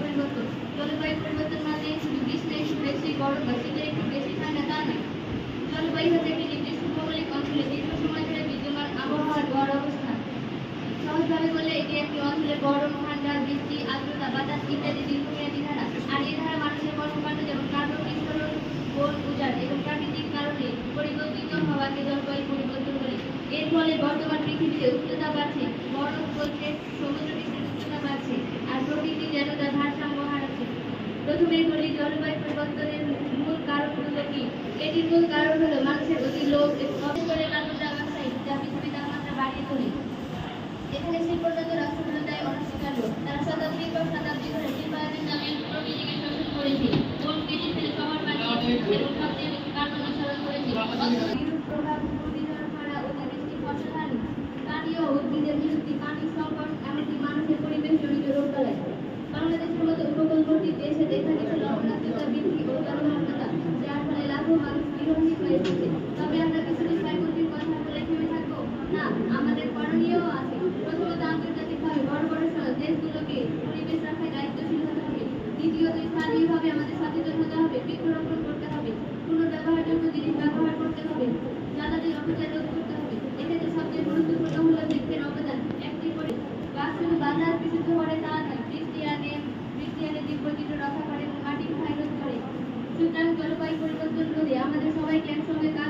পরিবর্তন। জলবায়ু মানে মানুষের কর্মকাণ্ড যেমন কার্বন প্রাকৃতিক কারণে পরিবর্তিত হওয়াকে জলবায়ু পরিবর্তন বলে। এর ফলে বর্তমান পৃথিবীতে উষ্ণতা বাড়ছে, বরফ গলছে, সমুদ্র পৃষ্ঠের উষ্ণতা বাড়ছে আর প্রকৃতি যেন তার ভারসাম্য হারাচ্ছে প্রথমে বলি জলবায়ু পরিবর্তনের মূল কারণগুলো কি? এটির মূল কারণ হলো মানুষের অতি লোভ অক্সাইড যা পৃথিবীর তাপমাত্রা বাড়িয়ে তোলে। এখানে শিল্পজাত রাষ্ট্রগুলো তাই অনস্বীকার্য তারা শতাব্দীর পর শতাব্দী ধরে শিল্পায়নের নামে প্রকৃতিকে শোষণ করেছে বন কেটে ফেলে শহর বানিয়েছে এবং সবচেয়ে কার্বন নিঃসরণ করেছে। કરવામાં હતા. ત્યાર ફળે લાખો માણસ વિરોધની પ્રયત્ન আমাদের সবাইকে একসঙ্গে কাজ